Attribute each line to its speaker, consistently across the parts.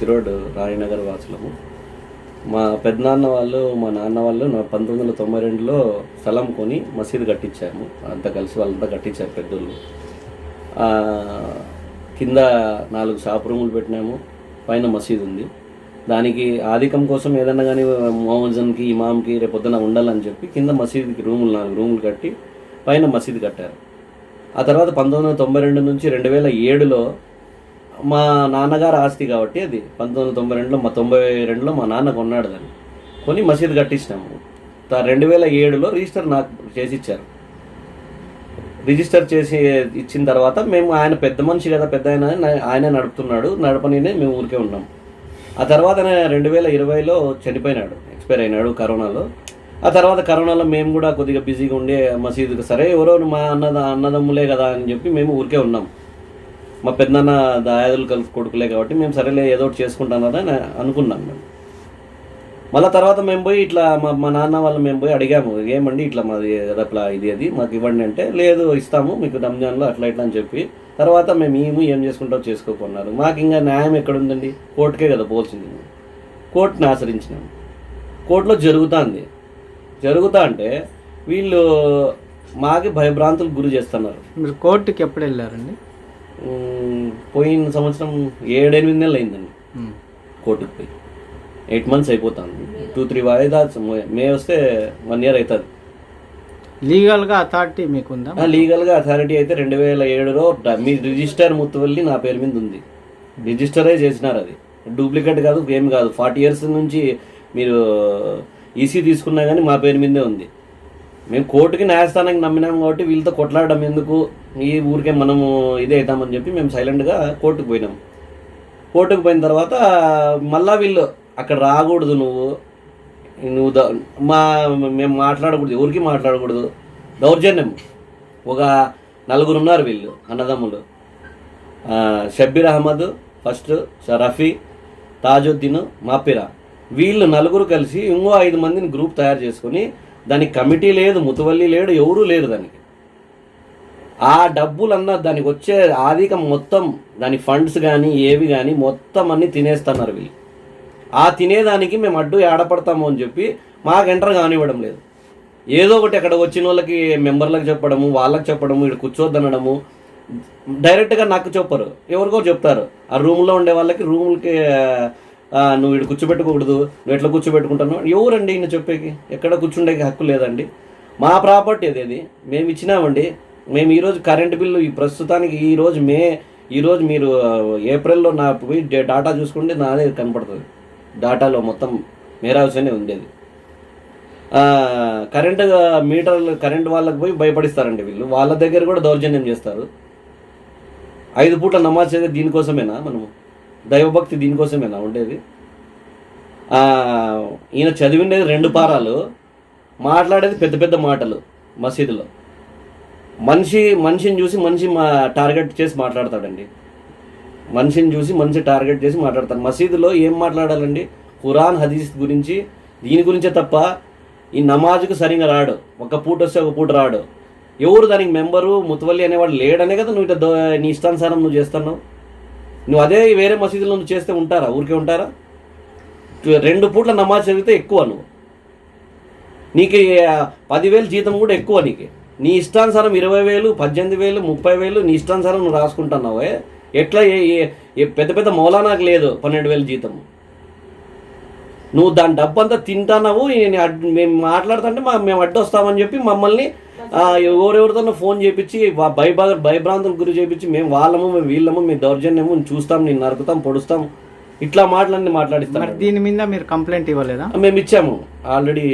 Speaker 1: తిరోడ్ రాణినగర్ వాసులము. మా పెద్దనాన్న వాళ్ళు మా నాన్న వాళ్ళు పంతొమ్మిది వందల తొంభై రెండులో స్థలం కొని మసీదు కట్టించాము. అంతా కలిసి వాళ్ళంతా కట్టించారు పెద్దోళ్ళు. కింద నాలుగు షాప్ రూములు పెట్టినాము. పైన మసీదు ఉంది. దానికి ఆధికం కోసం ఏదన్నా కానీ మోహన్జన్కి ఇమామ్కి రేపొద్దున ఉండాలని చెప్పి కింద మసీదుకి రూములు నాలుగు రూములు కట్టి పైన మసీదు కట్టారు. ఆ తర్వాత పంతొమ్మిది వందల తొంభై రెండు నుంచి రెండు వేల ఏడులో మా నాన్నగారు ఆస్తి కాబట్టి అది. పంతొమ్మిది వందల తొంభై రెండులో మా తొంభై రెండులో మా నాన్న కొన్నాడు దాన్ని. కొని మసీదు కట్టించినాము రెండు వేల ఏడులో రిజిస్టర్ నాకు చేసి ఇచ్చారు రిజిస్టర్ చేసి ఇచ్చిన తర్వాత మేము ఆయన పెద్ద మనిషి కదా పెద్ద ఆయన ఆయన- ఆయనే నడుపుతున్నాడు. నడపనినే మేము ఊరికే ఉన్నాం. ఆ తర్వాత రెండు వేల ఇరవైలో చనిపోయినాడు. ఎక్స్పైర్ అయినాడు కరోనాలో. ఆ తర్వాత కరోనాలో మేము కూడా కొద్దిగా బిజీగా ఉండి మసీదుకి సరే ఎవరో మా అన్నద అన్నదమ్ములే కదా అని చెప్పి మేము ఊరికే ఉన్నాం. మా పెద్దన్న దాయాదులు కలిసి కొడుకులే కాబట్టి మేము సరేలే ఏదో ఒకటి చేసుకుంటానని అనుకున్నాం మేము. మళ్ళీ తర్వాత మేము పోయి ఇట్లా మా మా నాన్న వాళ్ళు మేము పోయి అడిగాము ఏమండి ఇట్లా మాది అట్లా ఇది అది మాకు ఇవ్వండి అంటే లేదు ఇస్తాము మీకు రంజాన్లో అట్లా ఇట్లా అని చెప్పి. తర్వాత మేము ఏము ఏం చేసుకుంటాం చేసుకోకున్నారు. మాకు ఇంకా న్యాయం ఎక్కడుందండి? కోర్టుకే కదా పోల్సింది కోర్టుని ఆశ్రయించినాము. కోర్టులో జరుగుతుంది. జరుగుతా అంటే వీళ్ళు మాకి భయభ్రాంతులకు గురి చేస్తున్నారు.
Speaker 2: మీరు కోర్టుకి ఎప్పుడు వెళ్ళారండి?
Speaker 1: పోయిన సంవత్సరం ఏడెనిమిది నెలలు అయిందండి. కోర్టుకు పోయి. ఎయిట్ మంత్స్ అయిపోతుంది. టూ త్రీ వాయిదా మే వస్తే వన్ ఇయర్ అవుతుంది
Speaker 2: లీగల్గా అథారిటీ మీకుందా?
Speaker 1: లీగల్గా అథారిటీ అయితే రెండు వేల ఏడులో మీ రిజిస్టర్ ముత్తువల్లి నా పేరు మీద ఉంది. రిజిస్టరే చేసినారు అది. డూప్లికేట్ కాదు ఏం కాదు. ఫార్టీ ఇయర్స్ నుంచి మీరు ఈసీ తీసుకున్నా కానీ మా పేరు మీదే ఉంది. మేము కోర్టుకి న్యాయస్థానానికి నమ్మినాం కాబట్టి వీళ్ళతో కొట్లాడడం ఎందుకు? ఈ ఊరికే మనము ఇదే అవుతామని చెప్పి మేము సైలెంట్గా కోర్టుకు పోయినాం. కోర్టుకు పోయిన తర్వాత మళ్ళా వీళ్ళు అక్కడ రాకూడదు నువ్వు. నువ్వు ద- మా మేము మాట్లాడకూడదు ఎవరికి మాట్లాడకూడదు. దౌర్జన్యం. ఒక నలుగురు ఉన్నారు వీళ్ళు అన్నదమ్ములు. షబ్బీర్ అహ్మద్ ఫస్ట్ రఫీ తాజుద్దీన్ మాపిరా వీళ్ళు నలుగురు కలిసి ఇంకో ఐదు మందిని గ్రూప్ తయారు చేసుకొని దానికి కమిటీ లేదు ముతువల్లి లేడు ఎవరూ లేరు దానికి. ఆ డబ్బులన్నా దానికి వచ్చే ఆధికం మొత్తం దాని ఫండ్స్ కానీ ఏవి కానీ మొత్తం అన్ని తినేస్తున్నారు వీళ్ళు. ఆ తినేదానికి మేము అడ్డు ఏడపడతాము అని చెప్పి మాకు ఎంటర్ కానివ్వడం లేదు. ఏదో ఒకటి అక్కడ వచ్చిన వాళ్ళకి మెంబర్లకు చెప్పడము వాళ్ళకి చెప్పడము ఇక్కడ కూర్చోద్దనడము డైరెక్ట్గా నాకు చెప్పరు ఎవరికో చెప్తారు. ఆ రూమ్లో ఉండే వాళ్ళకి రూమ్కి నువ్వు ఇక్కడ కూర్చోబెట్టకూడదు నువ్వు ఎట్లా కూర్చోబెట్టుకుంటాను ఎవరండి ఈయన చెప్పేకి? ఎక్కడ కూర్చుండేకి హక్కు లేదండి. మా ప్రాపర్టీ అది అది. మేము ఇచ్చినామండి. మేము ఈరోజు కరెంటు బిల్లు ఈ ప్రస్తుతానికి ఈరోజు మే ఈరోజు మీరు ఏప్రిల్లో నా పోయి డే- డాటా చూసుకుంటే నాదే కనపడుతుంది. డాటాలో మొత్తం మేరా హౌసేనే ఉండేది కరెంటు కరెంట్ మీటర్లు కరెంట్ వాళ్ళకి పోయి భయపడిస్తారండి వీళ్ళు. వాళ్ళ దగ్గర కూడా దౌర్జన్యం చేస్తారు. ఐదు పూట నమాజ్ చదివేది దీనికోసమేనా మనము? దైవభక్తి దీనికోసమేనా ఉండేది? ఈయన చదివిండేది రెండు పారాలు మాట్లాడేది పెద్ద పెద్ద మాటలు మసీదులో. మనిషి మనిషిని చూసి మనిషి మా టార్గెట్ చేసి మాట్లాడతాడండి. మనిషిని చూసి మనిషి టార్గెట్ చేసి మాట్లాడతాడు. మసీదులో ఏం మాట్లాడాలండి? ఖురాన్ హదీస్ గురించి దీని గురించే తప్ప ఈ నమాజ్కు సరిగా రాడు. ఒక పూట వస్తే ఒక పూట రాడు. ఎవరు దానికి మెంబరు ముతువల్లి అనేవాడు లేడనే కదా నువ్వు ఇట్లా నీ ఇష్టానుసారం నువ్వు చేస్తున్నావు? నువ్వు అదే వేరే మసీదులో నువ్వు చేస్తే ఉంటారా? ఊరికే ఉంటారా? రెండు పూట్ల నమాజ్ చదివితే ఎక్కువ నువ్వు. నీకు పదివేలు జీతం కూడా ఎక్కువ నీకు. నీ ఇష్టానుసారం ఇరవై వేలు పద్దెనిమిది వేలు ముప్పై వేలు నీ ఇష్టానుసారం నువ్వు రాసుకుంటున్నావే ఎట్లా ఏ- పెద్ద పెద్ద మౌలానాకు లేదు పన్నెండు వేలు జీతం. నువ్వు దాని డబ్బంతా తింటానవు తింటున్నావు నేను మేము మాట్లాడుతుంటే మా మేము అడ్డొస్తామని చెప్పి మమ్మల్ని ఎవరెవరితో ఫోన్ చేపించి భయభా భయభ్రాంతులకు గురి చేపించి మేము వాళ్ళము మేము వీళ్ళము మేము దౌర్జన్యము చూస్తాం నేను నరుకుతాం పొడుస్తాం. ఇట్లా మాటలన్నీ మాట్లాడిస్తాం
Speaker 2: మరి దీని మీద మీరు కంప్లైంట్ ఇవ్వలేదా?
Speaker 1: మేము ఇచ్చాము. ఆల్రెడీ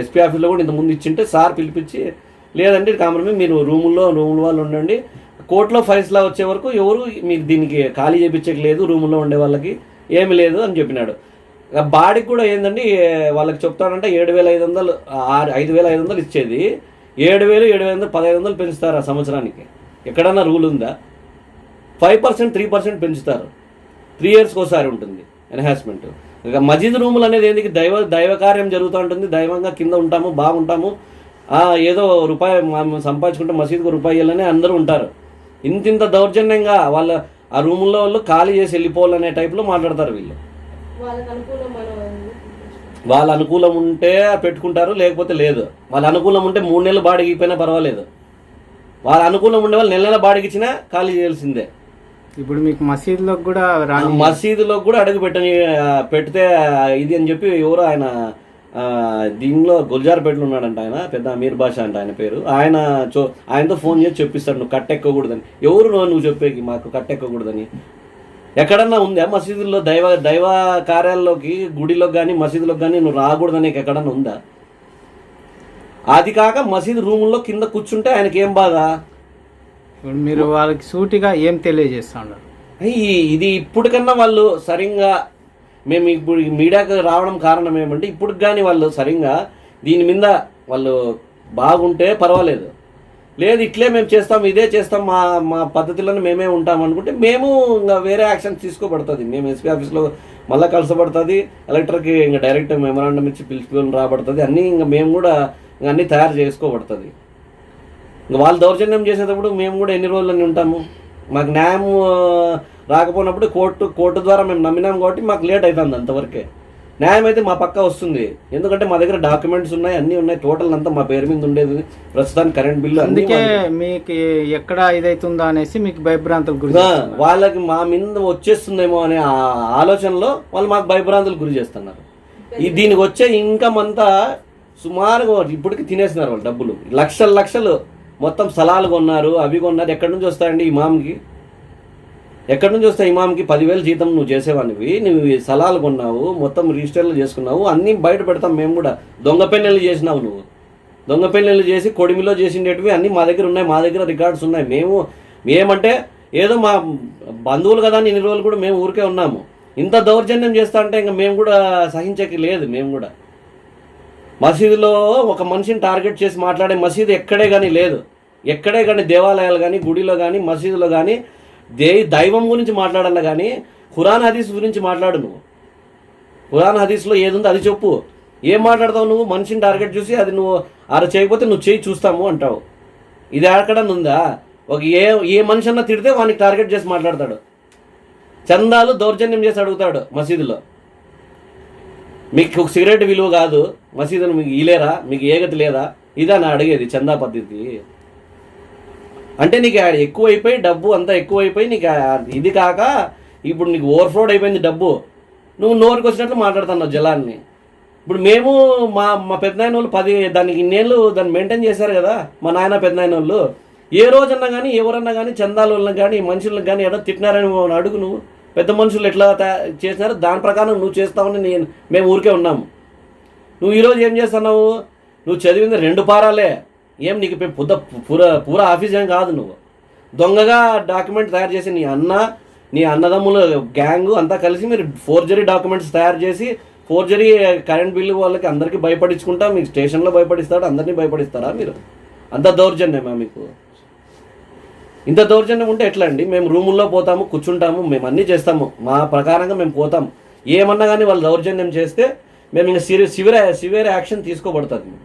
Speaker 1: ఎస్పీ ఆఫీస్లో కూడా ఇంత ముందు ఇచ్చింటే సార్ పిలిపించి లేదండి కాంప్రమైజ్ మీరు రూముల్లో రూముల వాళ్ళు ఉండండి. కోర్టులో ఫైల్స్లా వచ్చే వరకు ఎవరు మీకు దీనికి ఖాళీ చేయించక లేదు రూముల్లో ఉండే వాళ్ళకి ఏమి లేదు అని చెప్పినాడు. బాడీకి కూడా ఏందండి ఏ, వాళ్ళకి చెప్తాడంటే ఏడు వేల ఐదు వందలు ఆరు ఐదు వేల ఐదు వందలు ఇచ్చేది. ఏడు వేలు ఏడు వేల వందలు పదహైదు వందలు పెంచుతారు ఆ సంవత్సరానికి. ఎక్కడన్నా రూల్ ఉందా? ఫైవ్ పర్సెంట్ త్రీ పర్సెంట్ పెంచుతారు. త్రీ ఇయర్స్కి ఒకసారి ఉంటుంది ఎన్హాన్స్మెంట్. ఇక మజీద్ రూములు అనేది ఏంది దైవ దైవ కార్యం జరుగుతూ ఉంటుంది. దైవంగా కింద ఉంటాము బాగుంటాము ఏదో రూపాయి సంపాదించుకుంటే మసీదుకు రూపాయలని అందరూ ఉంటారు. ఇంత ఇంత దౌర్జన్యంగా వాళ్ళ ఆ రూముల్లో వాళ్ళు ఖాళీ చేసి వెళ్ళిపోవాలనే టైప్లో మాట్లాడతారు వీళ్ళు. వాళ్ళ అనుకూలం ఉంటే పెట్టుకుంటారు లేకపోతే లేదు. వాళ్ళ అనుకూలం ఉంటే మూడు నెలలు బాడికి ఇచ్చిపోయినా పర్వాలేదు. వాళ్ళ అనుకూలం ఉండే వాళ్ళు నెల నెల బాడికి ఇచ్చినా ఖాళీ చేయాల్సిందే.
Speaker 2: ఇప్పుడు మీకు మసీదులోకి కూడా
Speaker 1: మసీదులో కూడా అడుగు పెట్టని పెడితే ఇది అని చెప్పి ఎవరో ఆయన దీనిలో గుల్జార్పేటలో ఉన్నాడంట ఆయన పెద్ద అమీర్ బాషా అంట ఆయన పేరు. ఆయన చో ఆయనతో ఫోన్ చేసి చెప్పిస్తాడు నువ్వు కట్టెక్కకూడదని. ఎవరు నువ్వు నువ్వు చెప్పేకి మాకు కట్టెక్కకూడదని? ఎక్కడన్నా ఉందా? మసీదుల్లో దైవ దైవ కార్యాల్లోకి గుడిలోకి కానీ మసీదులోకి కానీ నువ్వు రాకూడదని నీకు ఎక్కడన్నా ఉందా? అది కాక మసీదు రూముల్లో కింద కూర్చుంటే ఆయనకి ఏం బాధ?
Speaker 2: ఇప్పుడు మీరు వాళ్ళకి సూటిగా ఏం తెలియజేస్తా ఉన్నారు
Speaker 1: అయ్యి ఇది ఇప్పటికన్నా వాళ్ళు సరిగ్గా మేము ఇప్పుడు మీడియాకు రావడం కారణం ఏమంటే ఇప్పుడు కానీ వాళ్ళు సరిగ్గా దీని మీద వాళ్ళు బాగుంటే పర్వాలేదు. లేదు ఇట్లే మేము చేస్తాం ఇదే చేస్తాం మా మా పద్ధతిలోనే మేమే ఉంటాం అనుకుంటే మేము ఇంకా వేరే యాక్షన్ తీసుకోబడుతుంది. మేము ఎస్పీ ఆఫీస్లో మళ్ళీ కలసబడుతుంది కలెక్టర్కి ఇంకా డైరెక్ట్ మెమరాండం ఇచ్చి పిలిచిపోయి రాబడుతుంది. అన్నీ ఇంకా మేము కూడా ఇంకా అన్నీ తయారు చేసుకోబడుతుంది. ఇంకా వాళ్ళు దౌర్జన్యం చేసేటప్పుడు మేము కూడా ఎన్ని రోజులని ఉంటాము? మాకు న్యాయం రాకపోయినప్పుడు కోర్టు కోర్టు ద్వారా మేము నమ్మినాం కాబట్టి మాకు లేట్ అవుతుంది అంతవరకే. న్యాయం అయితే మా పక్క వస్తుంది. ఎందుకంటే మా దగ్గర డాక్యుమెంట్స్ ఉన్నాయి అన్నీ ఉన్నాయి. టోటల్ అంతా మా పేరు మీద ఉండేది. ప్రస్తుతానికి కరెంట్ బిల్లు
Speaker 2: అందుకే మీకు ఎక్కడ ఇదైతుందా అనేసి మీకు భయభ్రాంతులు గురి
Speaker 1: వాళ్ళకి మా మీద వచ్చేస్తుందేమో అనే ఆలోచనలో వాళ్ళు మాకు భయభ్రాంతులు గురి చేస్తున్నారు. ఈ దీనికి వచ్చే ఇన్కమ్ అంతా సుమారుగా ఇప్పటికి తినేస్తున్నారు వాళ్ళు డబ్బులు. లక్షలు లక్షలు మొత్తం స్థలాలు కొన్నారు అవి కొన్నారు. ఎక్కడి నుంచి వస్తాయండి ఇమాంకి ఎక్కడి నుంచి వస్తే ఇమామ్కి పదివేలు జీతం నువ్వు చేసేవానివి నువ్వు సలాలు కొన్నావు మొత్తం రిజిస్టర్లు చేసుకున్నావు అన్నీ బయట పెడతాం మేము కూడా. దొంగ పెన్నెలు చేసినావు నువ్వు. దొంగ పెళ్ళిళ్ళు చేసి కొడిమిలో చేసిండేటివి అన్నీ మా దగ్గర ఉన్నాయి మా దగ్గర రికార్డ్స్ ఉన్నాయి. మేము ఏమంటే ఏదో మా బంధువులు కదా అని ఇన్ని రోజులు కూడా మేము ఊరికే ఉన్నాము. ఇంత దౌర్జన్యం చేస్తా అంటే ఇంకా మేము కూడా సహించకి లేదు మేము కూడా. మసీదులో ఒక మనిషిని టార్గెట్ చేసి మాట్లాడే మసీదు ఎక్కడే కానీ లేదు. ఎక్కడే కానీ దేవాలయాలు కానీ గుడిలో కానీ మసీదులో కానీ దే దైవం గురించి మాట్లాడాలి కానీ ఖురాన్ హదీస్ గురించి మాట్లాడు నువ్వు. ఖురాన్ హదీస్లో ఏదుందో అది చెప్పు. ఏం మాట్లాడతావు నువ్వు? మనిషిని టార్గెట్ చూసి అది నువ్వు అర చేయకపోతే నువ్వు చేయి చూస్తాము అంటావు. ఇది ఎక్కడన్నా ఉందా? ఒక ఏ ఏ మనిషి అన్నా తిడితే వానికి టార్గెట్ చేసి మాట్లాడతాడు. చందాలు దౌర్జన్యం చేసి అడుగుతాడు మసీదులో. మీకు ఒక సిగరెట్ విలువ కాదు. మసీదును మీకు ఇలేరా మీకు ఏగతి లేదా? ఇదా నా అడిగేది చందా పద్ధతి. అంటే నీకు ఎక్కువైపోయి డబ్బు అంతా ఎక్కువైపోయి నీకు ఇది కాక ఇప్పుడు నీకు ఓవర్ఫ్లోడ్ అయిపోయింది డబ్బు. నువ్వు నోరుకు వచ్చినట్లు మాట్లాడుతున్నావు జలాన్ని. ఇప్పుడు మేము మా మా పెద్దనాయన వాళ్ళు పది దానికి ఇన్నేళ్ళు దాన్ని మెయింటైన్ చేశారు కదా మా నాయన పెద్దనాయన వాళ్ళు ఏ రోజన్నా కానీ ఎవరన్నా కానీ చందాల వాళ్ళని కానీ మనుషులను కానీ ఎడో తిట్టినారని అడుగు నువ్వు పెద్ద మనుషులు ఎట్లా తయా- చేసినారో దాని ప్రకారం నువ్వు చేస్తావని నేను మేము ఊరికే ఉన్నాము. నువ్వు ఈరోజు ఏం చేస్తున్నావు? నువ్వు చదివింది రెండు పారాలే. ఏం నీకు పొద్దు పూర పూర ఆఫీస్ ఏం కాదు నువ్వు. దొంగగా డాక్యుమెంట్ తయారు చేసి నీ అన్న నీ అన్నదమ్ముల గ్యాంగ్ అంతా కలిసి మీరు ఫోర్జరీ డాక్యుమెంట్స్ తయారు చేసి ఫోర్జరీ కరెంట్ బిల్లు వాళ్ళకి అందరికీ భయపడించుకుంటా మీకు స్టేషన్లో భయపడిస్తాడు అందరినీ భయపడిస్తారా మీరు? అంత దౌర్జన్యమా మీకు? ఇంత దౌర్జన్యం ఉంటే ఎట్లా అండి మేము రూముల్లో పోతాము కూర్చుంటాము మేము అన్నీ చేస్తాము. మా ప్రకారంగా మేము పోతాము ఏమన్నా కానీ వాళ్ళు దౌర్జన్యం చేస్తే మేము ఇంకా సివియర్ సివియర్ సివియర్ యాక్షన్ తీసుకోబడుతుంది.